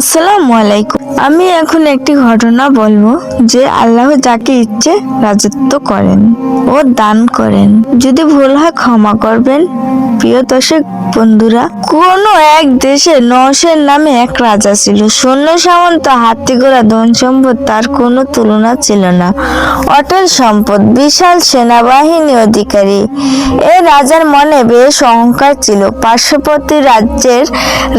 আসসালামু আলাইকুম। আমি এখন একটি ঘটনা বলব যে আল্লাহ যাকে ইচ্ছে রাজত্ব করেন ও দান করেন। যদি ভুল হয় ক্ষমা করবেন। প্রিয় দর্শক বন্ধুরা, কোন এক দেশে নশের নামে এক রাজা ছিল। সৈন্য সামন্ত হাতি ঘোড়া ধন সম্পদ তার কোনো তুলনা ছিল না। অটল সম্পদ, বিশাল সেনাবাহিনী অধিকারী। এই রাজার মনে বেশ অহংকার ছিল। পার্শ্ববর্তী রাজ্যের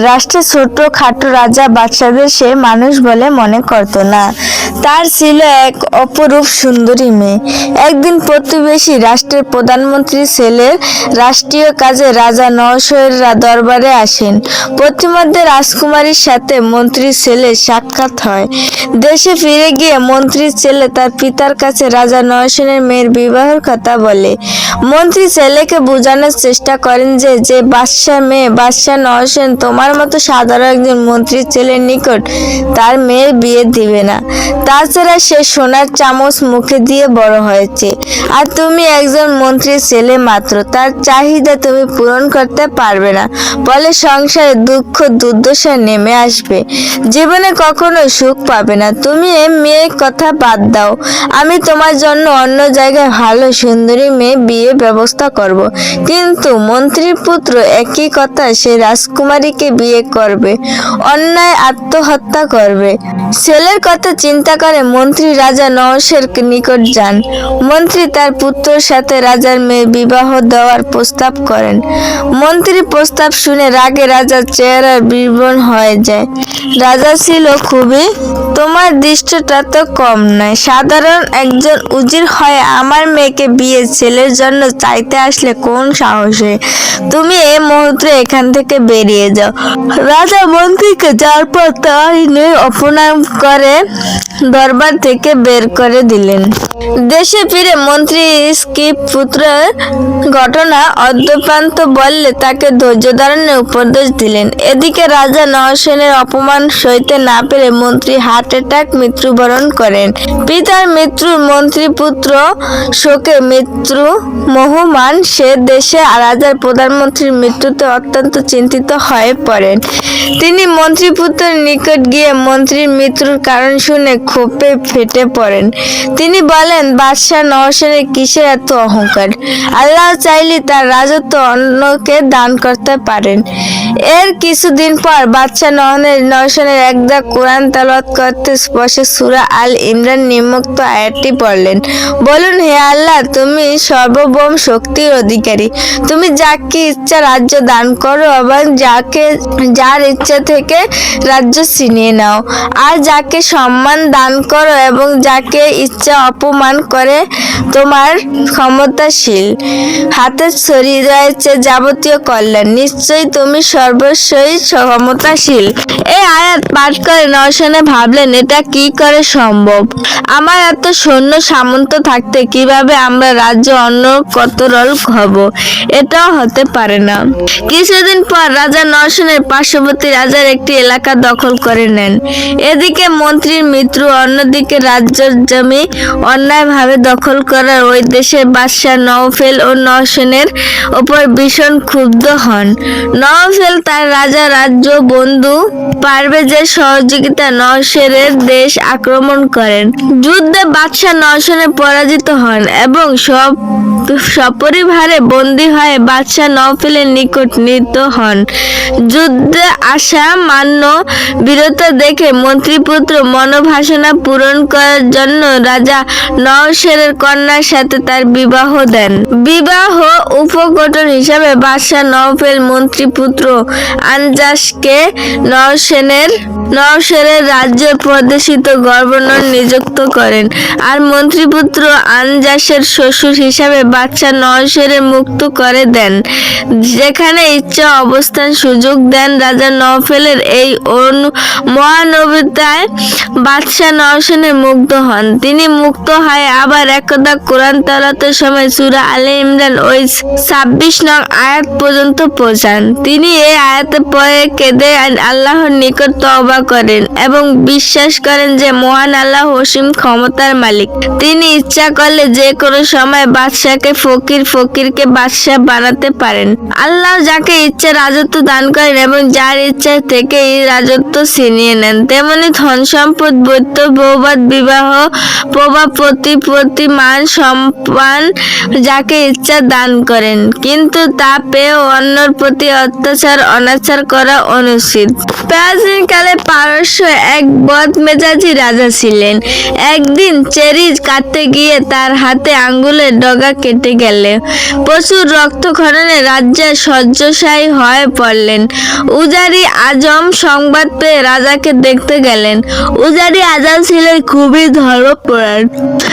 রাষ্ট্রে ছোট খাটো রাজা বাদশাদের সে মানুষ বলে মনে করত না। তার ছিল এক অপরূপ সুন্দরী মেয়ে। একদিন প্রতিবেশী রাষ্ট্রের প্রধানমন্ত্রী ছেলের রাষ্ট্রীয় কাজে রাজা নরসের দরবারে আসেন। প্রতিমধ্যে রাজকুমারীর সাথে মন্ত্রীর ছেলে সাক্ষাৎ হয়। দেশে ফিরে গিয়ে মন্ত্রীর ছেলে তার পিতার কাছে রাজা নরসেনের মেয়ের বিবাহের কথা বলে। মন্ত্রী ছেলেকে বোঝানোর চেষ্টা করেন যে যে বাদশাহ মেয়ে, বাদশাহ নরসেন তোমার মতো সাধারণ একজন মন্ত্রীর ছেলের নিকট তার মেয়ের বিয়ে দিবে না। তাছাড়া সে সোনার চামচ মুখে দিয়ে বড় হয়েছে। আর তুমি একজন মন্ত্রীর ছেলে মাত্র, তার চাহিদা তুমি পূরণ করতে পারবে না। ফলে সংসারে দুঃখ, দুর্দশা নেমে আসবে। জীবনে কখনো সুখ পাবে না। তুমি এ মেয়ের কথা বাদ দাও। আমি তোমার জন্য অন্য জায়গায় ভালো সুন্দরী মেয়ে বিয়ে ব্যবস্থা করব। কিন্তু মন্ত্রীর পুত্র একই কথা সে রাজকুমারীকে বিয়ে করবে। অন্যায় আত্মহত্যা করবে। ছেলের কথা চিন্তা করে মন্ত্রী রাজা নরসের নিকট যান। মন্ত্রী তার পুত্রের সাথে রাজার মেয়ে বিবাহ দেওয়ার প্রস্তাব করেন। মন্ত্রী প্রস্তাব শুনে রাগে রাজার চেহারা বিবরণ হয়ে যায়। রাজা ছিল খুবই, তোমার দৃষ্টটা তো কম নয়। সাধারণ একজন উজির হয়ে আমার মেয়েকে বিয়ে ছেলের জন্য চাইতে আসলে কোন সাহসে তুমি এ মুহূর্তে এখান থেকে বেরিয়ে যাও। রাজা মন্ত্রীকে যার পর তাইনে অপমান করে দরবার থেকে বের করে দিলেন। দেশে ফিরে মন্ত্রী স্কিপ পুত্রের ঘটনা অদ্যপ্রান্ত বললে তাকে ধৈর্য ধারণের উপদেশ দিলেন। এদিকে রাজা নরসেনের অপমান সইতে না পেরে মন্ত্রী হার্ট অ্যাটাক মৃত্যুবরণ করেন। পিতার মৃত্যুর মন্ত্রী পুত্র শোকে মৃত্যু, মোহমান, সে দেশে রাজার প্রধানমন্ত্রীর মৃত্যুতে অত্যন্ত চিন্তিত হয়ে পড়েন। তিনি মন্ত্রীপুত্রের নিকট গিয়ে মন্ত্রীর মৃত্যুর কারণ শুনে ক্ষোভে ফেটে পড়েন। তিনি বলেন, বাদশাহ নরসেনের কিসের এত অহংকার? আল্লাহ চাইলে তার রাজত্ব অন্যকে দান করতে পারেন। এর কিছুদিন পর বাদশাহ নহনের নরসেনের একদা কোরআন তালাওয়াত করতে বসে সুরা আল ইমরান নিম্মুক্ত আয়াতটি পড়লেন। বলুন, হে আল্লাহ, তুমি সর্বভৌম শক্তির অধিকারী। তুমি যাকে ইচ্ছা রাজ্য দান করো এবং যাকে যার ইচ্ছা থেকে রাজ্য ছিনিয়ে নাও। আর যাকে সম্মান দান করো এবং যাকে ইচ্ছা অপমান করে, তোমার ক্ষমতাশীল হাতে ছড়িয়ে রয়েছে যাবতীয় কল্যাণ। নিশ্চয়ই তুমি সর্বস্বই ক্ষমতাশীল। এই আয়াত পাঠ করে নরসেনে ভাবলেন, এটা কি করে সম্ভব? আমার এত সৈন্য সামন্ত থাকতে কীভাবে আমরা রাজ্য অন্য কতরল হব? এটাও হতে পারে না। কিছুদিন পর রাজা নরসেনের পার্শ্ববর্তী রাজার একটি এলাকা দখল করে নেন। এদিকে মন্ত্রীর মৃত্যু, অন্যদিকে রাজ্যের জমি অন্যায়ভাবে দখল করার ওই দেশের বাদশাহ নওফেল ও নরসেনের ওপর ভীষণ ক্ষুব্ধ হন। নওফেল তার রাজা, রাজ্য বন্ধু পারভেজের সহযোগিতা নরসেনের দেশ আক্রমণ করেন। যুদ্ধে বাদশাহ নরসেনে পরাজিত হন এবং সব, সপরিবারে বন্দী হয়ে বাদশাহ নওফেলের নিকট নিত হন। যুদ্ধে আসা মান্য বীরতা দেখে মন্ত্রীপুত্র মনোবাসনা পূরণ করার জন্য রাজা নওশেরের কন্যার সাথে তার বিবাহ দেন। বিবাহ উপকটন হিসাবে বাদশাহ নওফেল মন্ত্রীপুত্র আনজাসকে নরসেনের নরসেনের রাজ্যের প্রদেশিত গভর্নর নিযুক্ত করেন আর মন্ত্রীপুত্র আনজাসের শ্বশুর হিসাবে বাদশাহ নরসেনের মুক্ত করে দেন। যেখানে ইচ্ছা অবস্থান সুযোগ দেন রাজা নওফেলের এই মহানবিতায় বাদশাহ মুগ্ধ হন। তিনি মুক্ত আবার একদা কোরআন তালাতের সময় সুরা আলে ইমরান ওই ছাব্বিশ নং আয়াত পর্যন্ত পৌঁছান। তিনি এই আয়াতে পরে কেঁদে আল্লাহর নিকট তওবা করেন এবং বিশ্বাস করেন যে মহান আল্লাহ অসীম ক্ষমতার মালিক। তিনি ইচ্ছা করলে যে কোনো সময় বাদশাহকে ফকির ফকিরকে বাদশাহ বানাতে পারেন। আল্লাহ যাকে ইচ্ছে রাজত্ব দান করেন এবং যার ইচ্ছা থেকে এই রাজত্ব ছিনিয়ে নেন। তেমনি ধন সম্পদ বৈত্য বৌবাদ, বিবাহ, প্রভাব প্রতিপত্তি মান সম্মান যাকে ইচ্ছা দান করেন। কিন্তু তা পেয়েও অন্যর প্রতি অত্যাচার, অনাচার করা অনুচিত। প্রাচীনকালে পারস্য এক বদ মেজাজি রাজা ছিলেন। একদিন চেরি কাটতে গিয়ে তার হাতে আঙ্গুলের ডগা কেটে গেলে। প্রচুর রক্তক্ষরণে রাজ্যে শয্যশায়ী হয়ে পড়লেন। উজারি আজম সংবাদ পেয়ে রাজাকে দেখতে গেলেন। উজারি আজম ছিলেন খুবই ধর্মপ্রাণ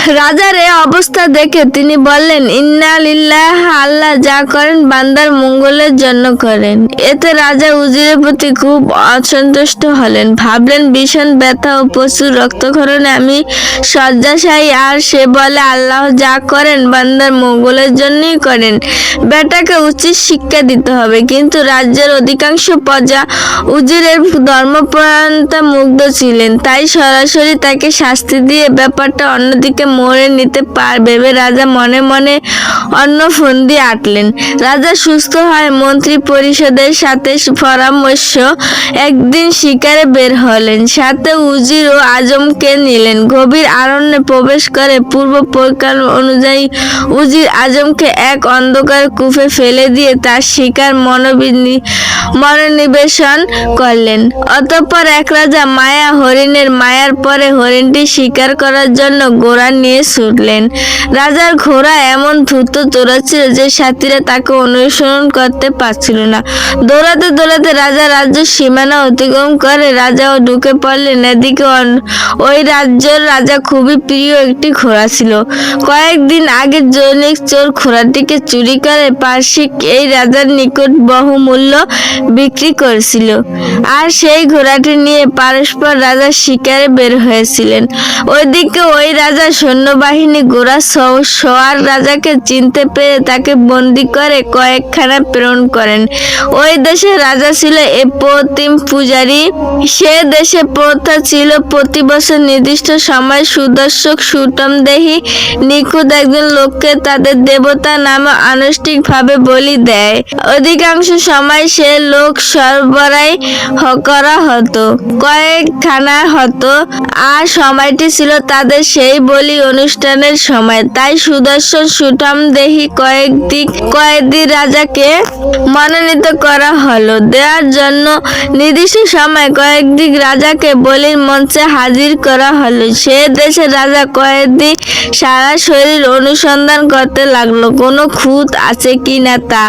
রাজার এ অবস্থা দেখে তিনি বললেন, ইন্না লিল্লাহ, আল্লাহ যা করেন বান্দার মঙ্গলের জন্য করেন। এতে রাজা উজিরের প্রতি খুব অসন্তুষ্ট হলেন। ভাবলেন, ভীষণ ব্যথা ও প্রচুর রক্তক্ষরণে আমি শয্যাশায়ী, আর সে বলে, আল্লাহ যা করেন বান্দার মঙ্গলের জন্যই করেন। বেটাকে উচিত শিক্ষা দিতে হবে। কিন্তু রাজ্যের অধিকাংশ প্রজা উজিরের ধর্মপরায়ণতা মুগ্ধ ছিলেন। তাই সরাসরি তাকে শাস্তি দিয়ে ব্যাপারটা অন্যদিকে মোড়ে নিতে পার ভেবে রাজা মনে মনে অন্য ফন্দি আটলেন। রাজা সুস্থ হয় মন্ত্রী পরিষদের সাথে পরামর্শ একদিন শিকারে বের হলেন। সাথে উজির ও আজমকে নিলেন। গভীর আরণ্যে প্রবেশ করে পূর্ব পরিকল্পনা অনুযায়ী উজির আজমকে এক অন্ধকার কূপে ফেলে দিয়ে তার শিকার মনোবিনি মনোনিবেশন করলেন। অতঃপর এক রাজা মায়া হরিণের মায়ার পরে হরিণটি শিকার করার জন্য ঘোড়া নিয়ে ছুটলেন। রাজার ঘোড়া এমন দ্রুত দৌড়াচ্ছিল যে সাথীরা তাকে অনুসরণ করতে পারছিল না। দৌড়াতে দৌড়াতে রাজা রাজ্য সীমানা অতিক্রম করে রাজাও ঢুকে পড়লেন। এদিকে ওই রাজ্যের রাজা খুবই প্রিয় একটি ঘোড়া ছিল। কয়েকদিন আগে জৈনিক চোর ঘোড়াটিকে চুরি করে পার্শ্বিক এই রাজার নিকট বহুমূল্য বিক্রি করেছিল। আর সেই ঘোড়াটি নিয়ে পারস্পর রাজা শিকারে বের হয়েছিলেন। ওইদিকে ওই রাজা সৈন্যবাহিনী ঘোড়া সওয়ার রাজাকে চিনতে পেরে তাকে বন্দি করে কয়েকখানা প্রেরণ করেন। ওই দেশের রাজা ছিল এপতিম পূজারী। সে দেশে প্রথা ছিল প্রতি বছর নির্দিষ্ট সময় সুদর্শক সুটমদেহী নিখুঁত একজন লোককে তাদের দেবতা নামে আনুষ্ঠানিকভাবে বলি দেয়। অধিকাংশ সময় সে লোক সরবরাই হ- করা হতো। কয়েকখানা হতো। আর সময়টি ছিল তাদের সেই বলি অনুষ্ঠানের সময়। তাই সুদর্শন সুঠাম দেহি কয়েকদিক কয়েকদি রাজাকে মনোনীত করা হলো। দেওয়ার জন্য নির্দিষ্ট সময় কয়েকদিক রাজাকে বলির মঞ্চে হাজির করা হলো। সে দেশের রাজা কয়েকদি সারা শরীর অনুসন্ধান করতে লাগল। কোনো খুঁত আছে কি না তা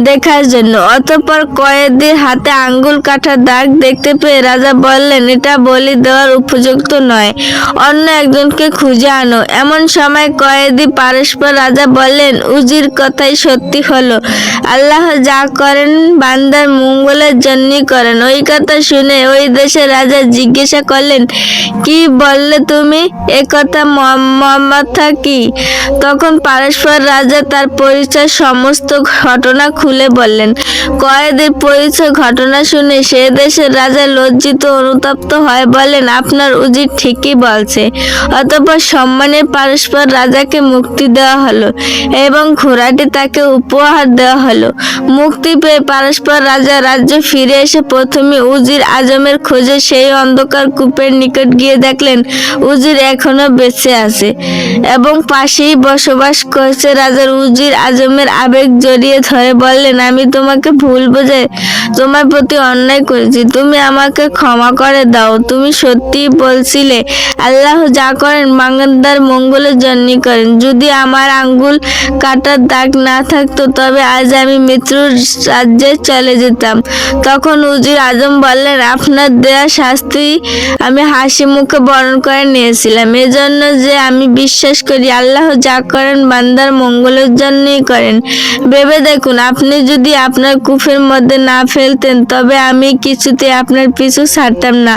দেখার জন্য। অতঃপর কয়েদির হাতে আঙ্গুল কাটার দাগ দেখতে পেয়ে রাজা বললেন, এটা বলি দেওয়ার উপযুক্ত নয়। অন্য একজনকে খুঁজে আনো। এমন সময় কয়েদি পারস্পর রাজা বললেন, উজির কথাই সত্যি হলো। আল্লাহ যা করেন বান্দার মঙ্গলের জন্যই করেন। ওই কথা শুনে ওই দেশের রাজা জিজ্ঞাসা করলেন, কি বললে তুমি? এ কথা মাথা কি? তখন পারস্পর রাজা তার পরিচয় সমস্ত ঘটনা খুলে বললেন। কয়েদের পরিচয় ঘটনা শুনে সে দেশের রাজা লজ্জিত অনুতপ্ত হয়, বলেন, আপনার উজির ঠিকই বলছে। অতঃপর সম্মানের পারস্পর রাজাকে মুক্তি দেওয়া হলো এবং ঘোড়াটি তাকে উপহার দেওয়া হলো। মুক্তি পেয়ে পারস্পর রাজা রাজ্য ফিরে এসে প্রথমে উজির আজমের খোঁজে সেই অন্ধকার কূপের নিকট গিয়ে দেখলেন, উজির এখনও বেঁচে আছে এবং পাশেই বসবাস করছে রাজার উজির আজমের আবেগ জড়িয়ে ধরে, বললেন, আমি তোমাকে ভুল বোঝে তোমার প্রতি অন্যায় করেছি। তুমি আমাকে ক্ষমা করে দাও। তুমি সত্যি বলছিলে, আল্লাহ যা করেন বাংলাদার মঙ্গলের জন্যই করেন। যদি আমার আঙ্গুল কাটার দাগ না থাকতো, তবে আজ আমি মৃত্যুর রাজ্যে চলে যেতাম। তখন উজির আজম বললেন, আপনার দেয়া শাস্তি আমি হাসি মুখে বরণ করে নিয়েছিলাম। এজন্য যে আমি বিশ্বাস করি, আল্লাহ যা করেন বান্দার মঙ্গলের জন্যই করেন। ভেবে দেখুন, আপনি যদি আপনার কুফের মধ্যে না ফেলতেন, তবে আমি কিছুতে আপনার পিছু ছাড়তাম না।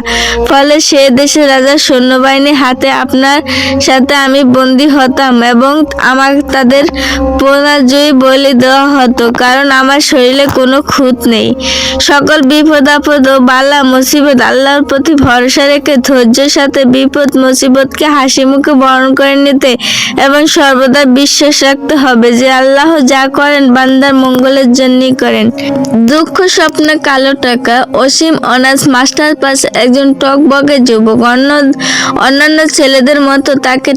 ফলে সে দেশের রাজার সৈন্যবাহিনীর হাতে আপনার সাথে আমি বন্দী হতাম এবং আমার তাদের পরাজয়ী বলে দেওয়া হতো, কারণ আমার শরীরে কোনো খুঁত নেই। সকল বিপদ আপদ ও বালা মুসিবত আল্লাহর প্রতি ভরসা রেখে ধৈর্যের সাথে বিপদ মুসিবতকে হাসি মুখে বরণ করে নিতে এবং সর্বদা বিশ্বাস রাখতে হবে যে আল্লাহ যা করেন বান্দার মঙ্গলের জন্যই করেন। দুঃখ, স্বপ্নে, কালো টাকা, অসীম অনার্স মাস্টার পাস একজন টক বগে যুবক। অন্য, অন্যান্য ছেলেদের মতো তাকে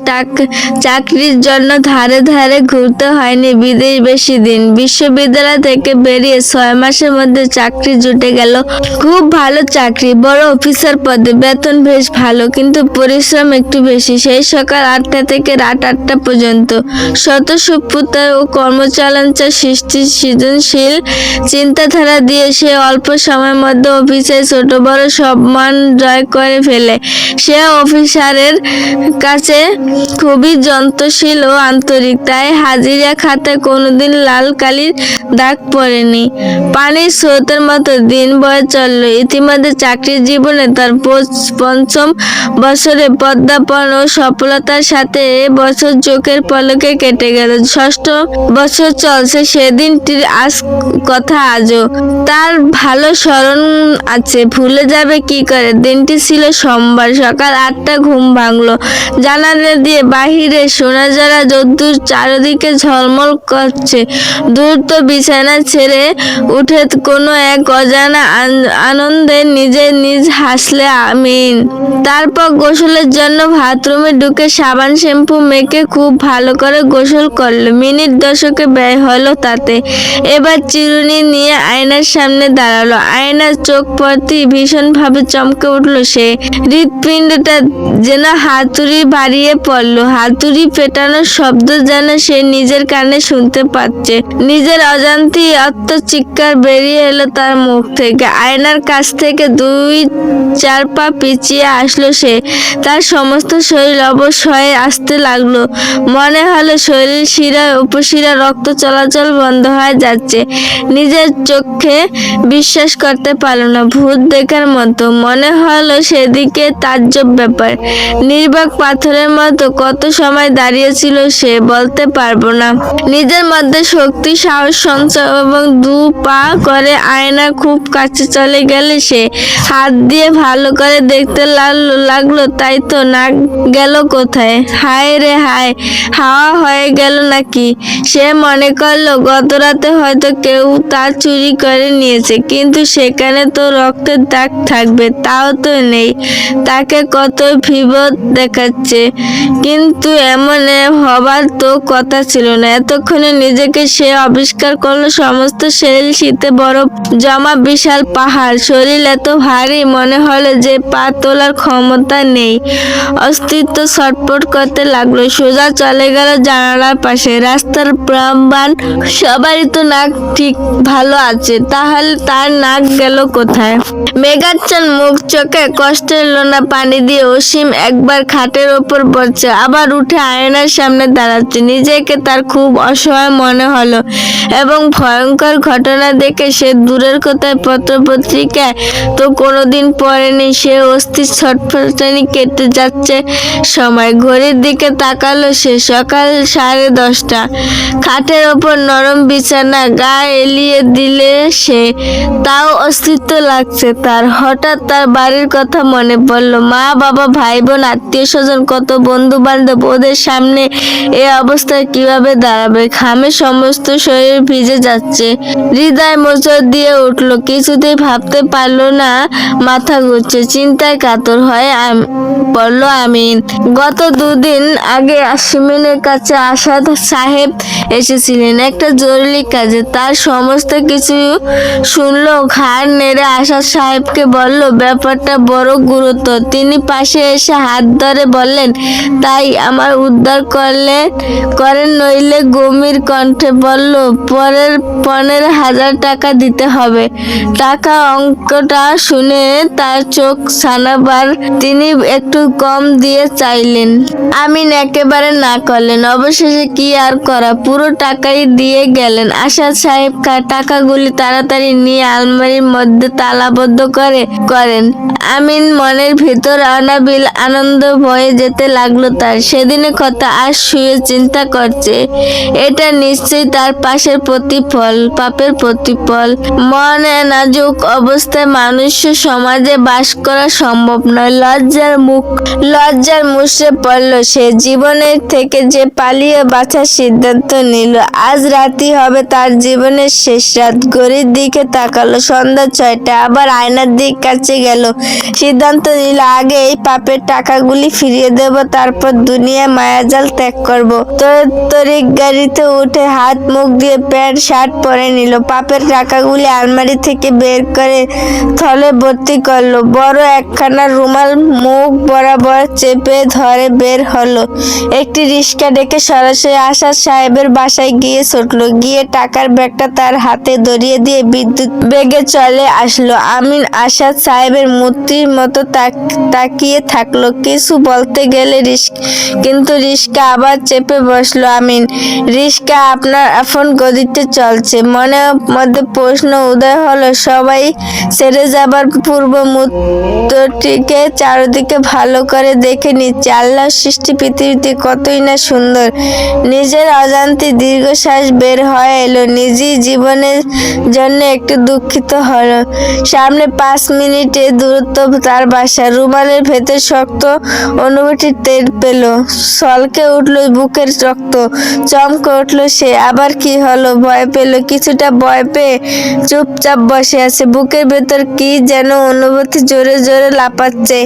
চাকরির জন্য ধারে ধারে ঘুরতে হয়নি বিদেশ বেশি দিন। বিশ্ববিদ্যালয় থেকে বেরিয়ে ছয় মাসের মধ্যে চাকরি জুটে গেল। খুব ভালো চাকরি, বড় অফিসার পদে। বেতন বেশ ভালো, কিন্তু পরিশ্রম একটু বেশি। সেই সকাল আটটা থেকে রাত আটটা পর্যন্ত শত সুপুতা ও কর্মচালাঞ্চা সৃষ্টি সৃজনশীল চিন্তাধারা দিয়ে সে অল্প সময়ের মধ্যে অফিসে ছোট বড় সব মান জয় করে ফেলে। সে অফিসারের কাছে খুবই যন্ত্রশীল ও আন্তরিক, তাই হাজিরা খাতায় কোনোদিন লাল কালির দাগ পড়েনি। পানির স্রোতের মতো দিন বয়ে চলল। ইতিমধ্যে চাকরির জীবনে তার পঞ্চম বছরে পদ্মাপন ও সফলতার সাথে এ বছর চোখের পলকে কেটে গেল। ষষ্ঠ বছর চলছে সেদিনটির আজ কথা আজও। তার ভালো স্মরণ আছে। ভুলে যাবে কি করে? দিনটি ছিল সোমবার সকাল আটটা, ঘুম ভাঙলো। জানালা দিয়ে বাহিরে সোনা যারা যদ্দূর চারিদিকে ঝলমল করছে। দ্রুত বিছানা ছেড়ে উঠে কোনো এক অজানা আন- আনন্দে নিজে নিজ হাসলে আমিন। তারপর গোসলের জন্য বাথরুমে ঢুকে সাবান শ্যাম্পু মেখে খুব ভালো করে গোসল করল। মিনিট দশকে ব্যয় হলো তাতে। এবার চিরুনি নিয়ে আয়নার সামনে দাঁড়াল। আয়নার চোখ পড়তেই ভীষণভাবে চমকে উঠল সে। হৃৎপিণ্ডটা যেন হাতুড়ি বাড়িয়ে পড়ল। হাতুড়ি পেটানোর শব্দ যেন সে নিজের কানে শুনতে পাচ্ছে। নিজের অজান্তেই অত্য চিৎকার বেরিয়ে এলো তার মুখ থেকে। আয়নার কাছ থেকে দুই চার পা পিছিয়ে আসলো সে। তার সমস্ত শরীর অবশ হয়ে আসতে লাগল। মনে হলো শরীর শিরা, উপশিরা রক্ত চলাচল বন্ধ হয়ে যাচ্ছে। নিজের চোখে বিশ্বাস করতে পারল না। ভূত দেখার মতো। মনে হলো সেদিকে তাজ্জব ব্যাপার। নির্বাক পাথরের মতো কত সময় দাঁড়িয়েছিল সে বলতে পারব না। নিজের মধ্যে শক্তি, সাহস, সঞ্চয় এবং দু পা করে আয়না খুব কাছে চলে গেলে সে হাত দিয়ে ভালো করে দেখতে লাগল লাগল, তাই তো নাক গেল কোথায়? হায় রে হায়, হাওয়া হয়ে গেল নাকি? সে মনে করল গত রাতে হয়তো কেউ তা চুরি করে নিয়েছে, কিন্তু সেখানে তো রক্তের দাগ থাকবে, তাও তো নেই। তাকে কত বিপদ দেখাচ্ছে। কিন্তু এমন হবার তো কথা ছিল না। এতক্ষণে নিজেকে সে আবিষ্কার করল সমস্ত শরীর শীতে বরফ জমা, বিশাল পাহাড়। শরীর এত ভারী, মনে হলো যে পা তোলার ক্ষমতা নেই। অস্তিত্ব ছটপট করতে লাগল। সোজা চলে গেল জানালার পাশে। রাস্তার প্রাণবান সবারই তো নাক ঠিক ভালো আছে। তাহলে তার নাক গেল কোথায়? মেঘাচ্ছন মুখ, চোখে কষ্টের লোনা পানি দিয়ে অসীম একবার খাটের ওপর পড়ছে আবার উঠে আয়নার সামনে দাঁড়াচ্ছে। নিজেকে তার খুব অসহায় মনে হলো এবং ভয়ঙ্কর ঘটনা দেখে সে দূরের কোথায় পত্রপত্রিকায় তো কোনোদিন পড়েনি। সে অস্থির ছটফটানি কেটে যাচ্ছে সময়, ঘড়ির দিকে তাকালো সে সকাল সাড়ে দশটা। খাটের ওপর নরম বিছানা, গা এলিয়ে দিলে সে, তাও অস্তিত্ব লাগছে তার হঠাৎ তার বাড়ির কথা মনে পড়ল। মা, বাবা ভাই বোন আত্মীয় স্বজন কত বন্ধু বান্ধব ওদের সামনে এ অবস্থায় কীভাবে দাঁড়াবে? ঘামে সমস্ত শরীর ভিজে যাচ্ছে। হৃদয় মোচড় দিয়ে উঠল। কিছুতেই ভাবতে পারল না, মাথা ঘুরছে, চিন্তায় কাতর হয়ে পড়ল আমিন। গত দুদিন আগে আসিমিনের কাছে আসাদ সাহেব এসেছিলেন একটা জরুরি কাজে। তার সমস্ত কিছু শুনলো, ঘাড় নেড়ে আসাদ সাহেবকে বলল, ব্যাপারটা বড় গুরুত্ব। তিনি পাশে এসে হাত ধরে বললেন, তাই আমার উদ্ধার করলে, করেন নইলে গম্ভীর কণ্ঠে বলল, পরের পনেরো হাজার টাকা দিতে হবে। টাকা অঙ্কটা শুনে তার চোখ সানাবার তিনি একটু কম দিয়ে চাইলেন। আমিন একেবারে না করলেন। অবশেষে কি আর করা? পুরো টাকাই দিয়ে গেলেন। আশাদ সাহেব টাকাগুলি তাড়াতাড়ি নিয়ে আলমারির মধ্যে তালাবদ্ধ করে, করেন। আমিন মনের ভিতর অনাবিল আনন্দ বয়ে যেতে লাগল তার। সেদিনের কথা আর শুয়ে চিন্তা করছে। এটা নিশ্চয়ই তার পাশের প্রতিফল, পাপের প্রতিফল। মনে নাজুক অবস্থায় মানুষ সমাজে বাস করা সম্ভব নয়। লজ্জার মুখ, লজ্জার মুষড়ে পড়ল সে। জীবনের থেকে যে পালিয়ে বাঁচার সিদ্ধান্ত নিল। আজ রাতই হবে তার জীবনের শেষ রাত। ঘড়ির দিকে তাকালো সন্ধ্যা ছয়টা। আবার আয়নার দিক কাছে গেল। সিদ্ধান্ত নিল, আগে এই পাপের টাকাগুলি ফিরিয়ে দেব, তারপর দুনিয়া মায়াজাল ত্যাগ করব। তরিক গাড়িতে উঠে হাত, মুখ দিয়ে প্যান্ট, শার্ট পরে নিল। পাপের টাকাগুলি আলমারি থেকে বের করে থলে ভর্তি করল। বড় একখানা রুমাল মুখ বরাবর চেপে ধরে বের হলো। একটি রিক্সা ডেকে সরাসরি আশাদ সাহেবের বাসায় গিয়ে ছুটলো। গিয়ে টাকার ব্যাগটা তার হাতে ধরিয়ে দিয়ে বিদ্যুৎ বেগে চলে আসলো। আমিন আশাদ সাহেবের মূর্তির মতো তাক- তাকিয়ে থাকল। কিছু বলতে গেলে রিস্ক, কিন্তু রিস্কা আবার চেপে বসল আমিন। রিস্কা, আপনার এখন গদিতে চলছে। মনের মধ্যে প্রশ্ন উদয় হলো, সবাই ছেড়ে যাবার পূর্ব মূর্তটিকে চারদিকে ভালো করে দেখে নিচ্ছে। আল্লাহর সৃষ্টি পৃথিবীতে কতই না সুন্দর। নিজের অজান্তে দীর্ঘশ্বাস বের হয়ে এলো। নিজেই জীবনের জন্য একটু দুঃখিত হলো। সামনে পাঁচ মিনিটে দূরত্ব তার বাসা রুমালের ভেতর শক্ত অনুভূতি টের পেল। সলকে উঠল বুকের রক্ত। চমকে উঠল সে। আবার কি হলো? ভয় পেল। কিছুটা ভয় পেয়ে চুপচাপ বসে আছে। বুকের ভেতর কি যেন অনুভূতি জোরে জোরে লাপাচ্ছে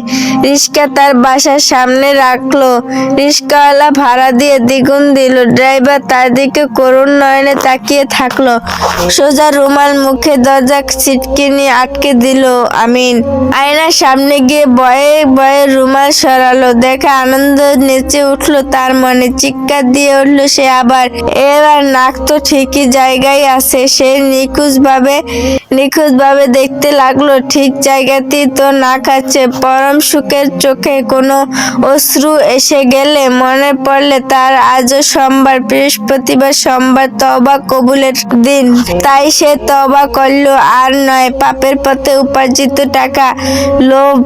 রিস্কা তার বাসার সামনে রাখল। রিস্কাওয়ালা ভাড়া দিয়ে দ্বিগুণ দিল। ড্রাইভার তার দিকে করুণ নয়নে তাকিয়ে থাকল। সোজা রুমাল মুখে দরজা ছিটকে নিয়ে আটকে দিল, আমিন। আয়নার সামনে গিয়ে বয়ে বয়ে রুমাল সরালো। দেখে আনন্দ নেচে উঠল তার মনে, চিৎকার দিয়ে উঠল সে আবার। এবার নাক তো ঠিকই জায়গায় আছে, সে নিখুঁজ ভাবে নিখুঁজ ভাবে দেখতে লাগল, ঠিক জায়গাতেই তো নাক আছে। পরম সুখের চোখে কোনো অশ্রু এসে গেলে মনে পড়লে তার আজও সোমবার, বৃহস্পতিবার সোমবার তবা কবুলের দিন। তাই সে তবা করল, আর নয়, পাপের পথে উপার্জিত টাকা লোভ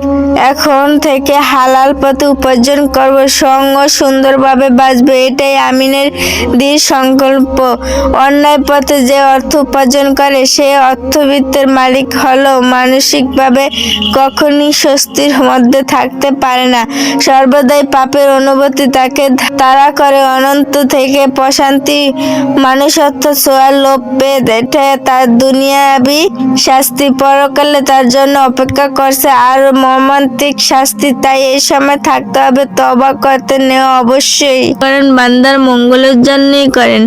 এখন থেকে হালাল পথে উপার্জন করব। সঙ্গ সুন্দরভাবে বাঁচবে, এটাই আমিনের দৃঢ় সংকল্প। অন্যায় পথে যে অর্থ উপার্জন করে, সে অর্থবিত্তের মালিক হলেও মানসিকভাবে কখনই স্বস্তির মধ্যে থাকতে পারে না। সর্বদাই পাপের অনুভূতি তাকে তাড়া করে। অনন্ত থেকে প্রশান্তি মানুষত্ব ছোঁয়ার লোভ পেয়ে এটা তার দুনিয়াবি শাস্তি। পরকালে তার জন্য অপেক্ষা করছে আর মর্মান্তিক শাস্তি, তাই এই সময় থাকতে হবে তবা করতে নেওয়া অবশ্যই। করেন বান্দার মঙ্গলের জন্যই করেন।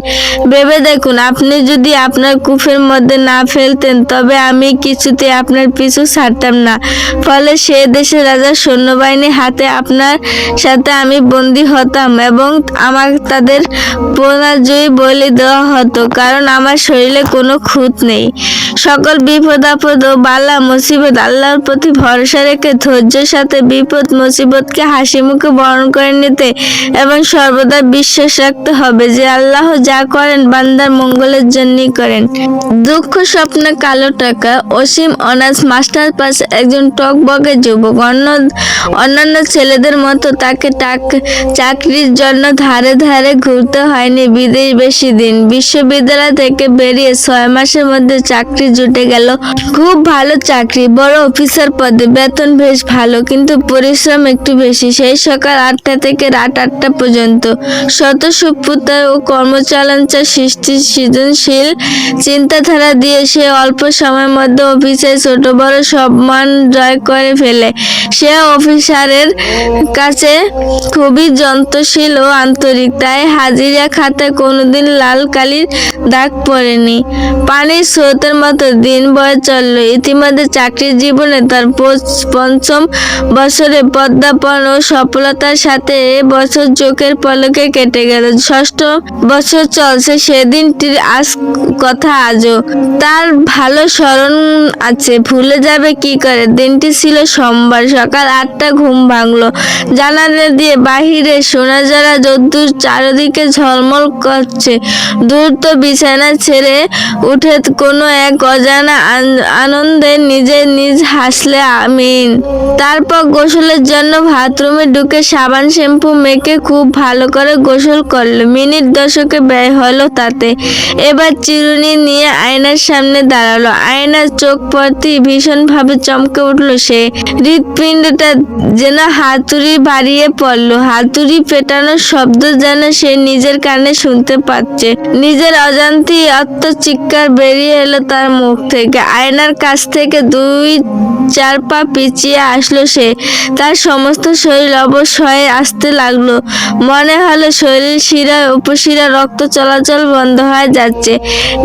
ভেবে দেখুন, আপনি যদি আপনার কুফের মধ্যে না ফেলতেন, তবে আমি কিছুতে আপনার পিছু ছাড়তাম না। ফলে সে দেশের রাজার সৈন্যবাহিনী হাতে আপনার সাথে আমি বন্দী হতাম এবং আমার তাদের পরাজয়ী বলে দেওয়া হতো, কারণ আমার শরীরে কোনো খুঁত নেই। সকল বিপদ আপদ ও বালা মুসিবত, আল্লাহর প্রতি ভরসা রেখে ধৈর্যের সাথে বিপদ, মুসিবতকে হাসি মুখে বরণ করে নিতে এবং সর্বদা বিশ্বাস রাখতে হবে যে আল্লাহ যা করেন, বান্দার মঙ্গলের জন্যই করেন। দুঃখ, স্বপ্নে, কালো টাকা, অসীম অনার্স মাস্টার পাস একজন টক বগে যুবক, অন্য, অন্যান্য ছেলেদের মতো তাকে টাক, চাকরির জন্য ধারে ধারে ঘুরতে হয়নি বিদেশ বেশি দিন। বিশ্ববিদ্যালয় থেকে বেরিয়ে ছয় মাসের মধ্যে চাকরি জুটে গেল। খুব ভালো চাকরি, বড় অফিসার পদে বেতন বেশ ভালো, কিন্তু পরিশ্রম একটু বেশি। সেই সকাল আটটা থেকে রাত আটটা পর্যন্ত শত সুপুতার ও কর্মচালাঞ্চার সৃষ্টি সৃজনশীল চিন্তাধারা দিয়ে সে অল্প সময়ের মধ্যে অফিসে ছোট বড় সব মান জয় করে ফেলে। সে অফিসারের কাছে খুবই যন্ত্রশীল ও আন্তরিক, তাই হাজিরা খাতায় কোনোদিন লাল কালির দাগ পড়েনি। পানির স্রোতের মতো দিন বয়ে চলল। ইতিমধ্যে চাকরির জীবনে তার পঞ্চম বছরে পদ্মাপন ও সফলতার সাথে এ বছর চোখের পলকে কেটে গেল। ষষ্ঠ বছর চলছে সেদিনটির আজ কথা আজও। তার ভালো স্মরণ আছে। ভুলে যাবে কি করে? দিনটি ছিল সোমবার। সকাল আটটা ঘুম ভাঙলো। জানালা দিয়ে বাহিরে সোনা যারা যদ্দূর চারিদিকে ঝলমল করছে। দ্রুত বিছানা ছেড়ে উঠে কোনো এক অজানা আন- আনন্দে নিজে নিজ হাসলে আমিন। তারপর গোসলের জন্য বাথরুমে ঢুকে সাবান শ্যাম্পু মেখে খুব ভালো করে গোসল করল। মিনিট দশকে ব্যয় হলো তাতে। এবার চিরুনি নিয়ে আয়নার সামনে দাঁড়াল। আয়নার চোখ পড়তেই ভীষণভাবে চমকে উঠল সে। হৃৎপিণ্ডটা যেন হাতুড়ি বাড়িয়ে পড়ল। হাতুড়ি পেটানোর শব্দ যেন সে নিজের কানে শুনতে পাচ্ছে। নিজের অজান্তেই অত্য চিৎকার বেরিয়ে এলো তার মুখ থেকে। আয়নার কাছ থেকে দুই চার পা পিছিয়ে আসলো সে। তার সমস্ত শরীর অবশ হয়ে আসতে লাগল। মনে হলো শরীর শিরা, উপশিরা রক্ত চলাচল বন্ধ হয়ে যাচ্ছে।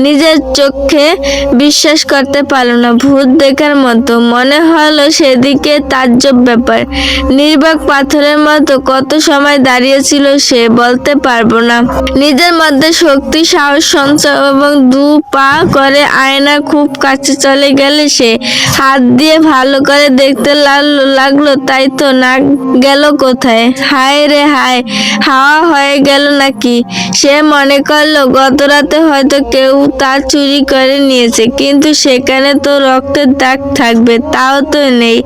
নিজের চোখে বিশ্বাস করতে পারল না, ভূত দেখার মতো। মনে হলো সেদিকে তাজ্জব ব্যাপার। নির্বাক পাথরের মতো কত সময় দাঁড়িয়েছিল সে বলতে পারব না। নিজের মধ্যে শক্তি, সাহস, সঞ্চয় এবং দু পা করে আয়না খুব কাছে চলে গেলে সে হাত দিয়ে ভালো করে দেখতে লাগল, তাই তো নাক গেল কোথায়? হায় রে হায়, হাওয়া হয়ে গেল নাকি? সে মনে করল গত রাতে হয়তো কেউ তা চুরি করে নিয়েছে, কিন্তু সেখানে তো রক্তের দাগ থাকবে, তাও তো নেই।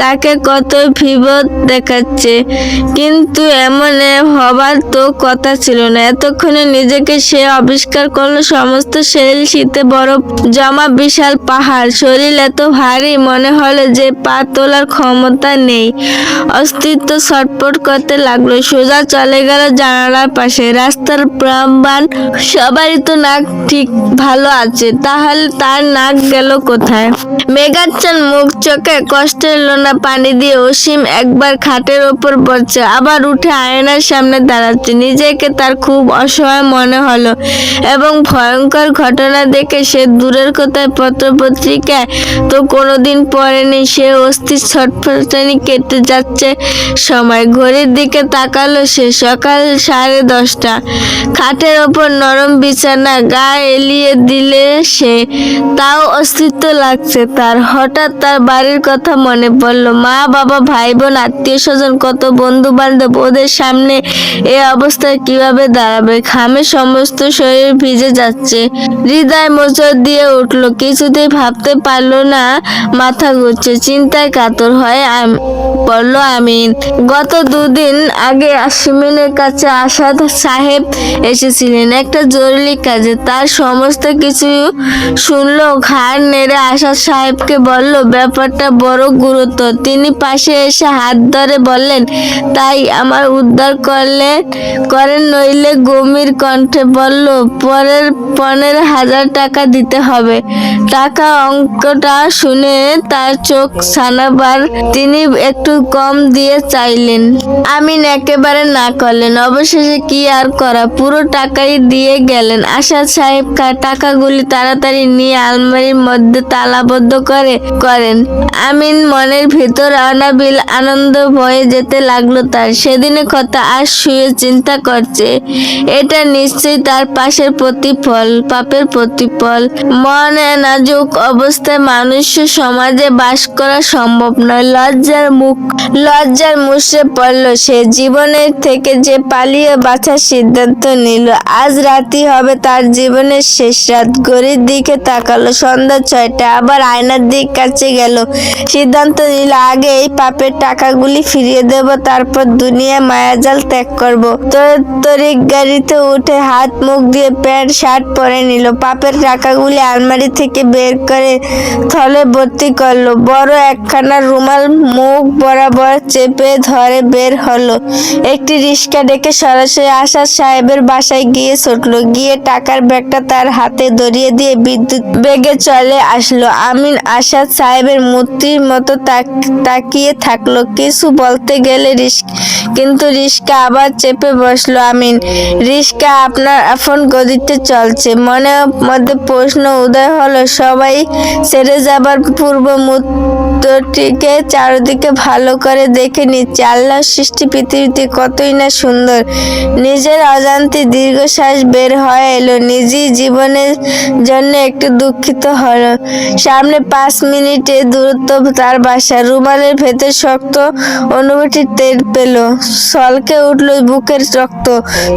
তাকে কত ভিবত দেখাচ্ছে। কিন্তু এমন হবার তো কথা ছিল না। এতক্ষণে নিজেকে সে আবিষ্কার করল, সমস্ত শরীর শীতে বরফ জমা বিশাল পাহাড়। শরীর এত ভারী, মনে হলো যে পা তোলার ক্ষমতা নেই। অস্তিত্ব ছটপট করতে লাগল। সোজা চলে গেল জানালার পাশে। রাস্তার প্রাণবান সবারই তো নাক ঠিক ভালো আছে। তাহলে তার নাক গেল কোথায়? মেঘাচ্ছান মুখ, চোখে কষ্টের লোনা পানি দিয়ে। অসীম একবার খাটের ওপর পড়ছে আবার উঠে আয়নার সামনে দাঁড়াচ্ছে। নিজেকে তার খুব অসহায় মনে হলো এবং ভয়ঙ্কর ঘটনা দেখে সে দূরের কোথায় পত্রপত্রিকায় তো কোনোদিন পড়েনি সে অস্থির ছটফটানি কেটে যাচ্ছে। সময় ঘড়ির দিকে তাকালো সে সকাল সাড়ে দশটা। খাটের ওপর নরম বিছানা গা এলিয়ে দিলে সে, তাও অস্তিত্ব লাগছে। তার হঠাৎ তার বাড়ির কথা মনে পড়ল। মা, বাবা ভাই বোন আত্মীয় স্বজন কত বন্ধু বান্ধব ওদের সামনে এ অবস্থায় কীভাবে দাঁড়াবে? খামে সমস্ত শরীর ভিজে যাচ্ছে। হৃদয় মোচড় দিয়ে উঠল। কিছুতেই ভাবতে পারল না মাথা ঘুরছে চিন্তায় কাতর হয় পড়ল আমিন। গত দুদিন আগে আসমিনের কাছে আসাদ সাহেব এসেছিলেন। একটা জরুরি কাজে। তার সমস্ত কিছু শুনল, ঘাড় নেড়ে আসাদ সাহেবকে বলল, ব্যাপারটা বড় গুরুত্ব। তিনি পাশে এসে হাত ধরে বললেন, তাই আমার উদ্ধার করলেন করেন, নইলে গম্ভীর কণ্ঠে বলল, পরের পনেরো হাজার টাকা দিতে হবে। টাকা অঙ্কটা শুনে তার চোখ সানাবার, তিনি একটু কম দিয়ে চাইলেন। আমিন একেবারে না করলেন। অবশেষে কি আর করা? পুরো টাকাই দিয়ে গেলেন। আসাদ সাহেব টাকাগুলি তাড়াতাড়ি নিয়ে আলমারির মধ্যে তালাবদ্ধ করে করেন। আমিন মনের ভিতর অনাবিল আনন্দ বয়ে যেতে লাগল তার। সেদিনের কথা আর শুয়ে চিন্তা করছে। এটা নিশ্চয়ই তার পাশের প্রতিফল, পাপের প্রতিফল। মনে নাজুক অবস্থায় মানুষ সমাজে বাস করা সম্ভব নয়। লজ্জার মুখ, লজ্জার মুষড়ে পড়ল সে জীবনের থেকে যে পালিয়ে বাঁচার সিদ্ধান্ত নিল। আজ রাতি হবে, তার জীবনের শেষ রাত। ঘড়ির দিকে তাকালো, সন্ধ্যা ছয়টা, আবার আয়নার দিক কাছে গেল। সিদ্ধান্ত নিল, আগে এই পাপের টাকাগুলি ফিরিয়ে দেব, তারপর দুনিয়া মায়াজাল ত্যাগ করব। তরিক গাড়িতে উঠে হাত, মুখ দিয়ে প্যান্ট, শার্ট পরে নিল। পাপের টাকাগুলি আলমারি থেকে বের করে থলে ভর্তি করল। বড় একখানা রুমাল মুখ বরাবর চেপে ধরে বের হলো। একটি রিক্সা ডেকে সরাসরি আশাদ সাহেবের বাসায় গিয়ে ছুটলো। গিয়ে টাকার ব্যাগটা তার হাতে ধরিয়ে দিয়ে বিদ্যুৎ বেগে চলে আসলো। আমিন আশাদ সাহেবের মূর্তির মতো তাকিয়ে থাকল। কিছু বলতে গেলে রিস্ক কিন্তু রিস্কা আবার চেপে বসল আমিন। রিস্কা আপনার আপন গদিতে চলছে। মনে মধ্যে প্রশ্ন উদয় হলো, সবাই ছেড়ে যাবার পূর্ব মুহূর্তটিকে চারদিকে ভালো করে দেখে নিচ্ছে। আল্লাহর সৃষ্টি পৃথিবীতে কতই না সুন্দর। নিজের অজান্তে দীর্ঘশ্বাস বের হয়ে এলো। নিজেই জীবনের জন্য একটু দুঃখিত হলো। সামনে পাঁচ মিনিটে দূরত্ব তার বাসা। রুমালের ভেতর শক্ত অনুভূতি টের পেল। সলকে উঠল বুকের রক্ত।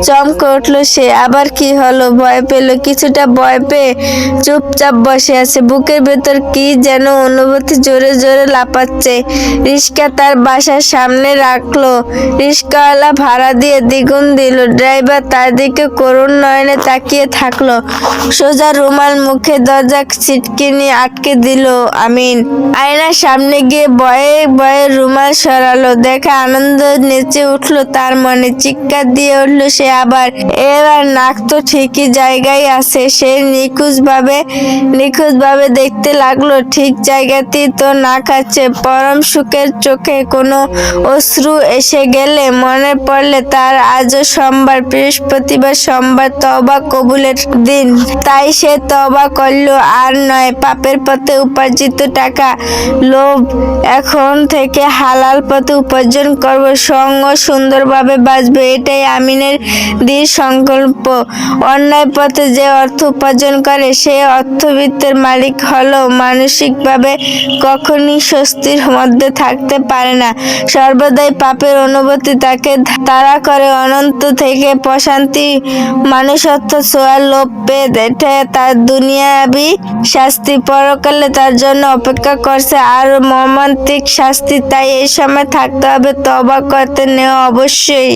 চমকে উঠল সে। আবার কি হলো? ভয় পেল। কিছুটা ভয় পেয়ে চুপচাপ বসে আছে। বুকের ভেতর কি যেন অনুভূতি জোরে জোরে লাপাচ্ছে রিস্কা তার বাসার সামনে রাখল। রিস্কাওয়ালা ভাড়া দিয়ে দ্বিগুণ দিল। ড্রাইভার তার দিকে করুণ নয়নে তাকিয়ে থাকল। সোজা রুমাল মুখে দরজা ছিটকে নিয়ে আটকে দিল আমিন। আয়নার সামনে গিয়ে বয়ে বয়ে রুমাল সরালো। দেখে আনন্দ নেচে উঠল তার মনে। চিৎকার দিয়ে উঠল সে আবার। এবার নাক তো ঠিকই জায়গায় আছে। সে নিখুঁজ ভাবে নিখুঁজ ভাবে দেখতে লাগল। ঠিক জায়গাতেই তো নাক আছে পরম সুখের চোখে কোনো অশ্রু এসে গেলে মনে পড়লে তার আজও সোমবার, বৃহস্পতিবার সোমবার তবা কবুলের দিন। তাই সে তবা করল আর নয়, পাপের পথে উপার্জিত টাকা লোভ। এখন থেকে হালাল পথে উপার্জন করব, সঙ্গ সুন্দরভাবে বাঁচবে, এটাই আমিনের দৃঢ় সংকল্প। অন্যায় পথে যে অর্থ উপার্জন করে সে অর্থবিত্তের মালিক হলো মানসিকভাবে কখনই স্বস্তির মধ্যে থাকতে পারে না। সর্বদাই পাপের অনুভূতি তাকে তাড়া করে। অনন্ত থেকে প্রশান্তি মানুষত্ব ছোঁয়ার লোভ পেয়ে এটা তার দুনিয়াবি শাস্তি পরকালে তার জন্য অপেক্ষা করছে। আর মর্মান্তিক শাস্তি তাই এই সময় থাকতে হবে, তবা করতে নেওয়া অবশ্যই।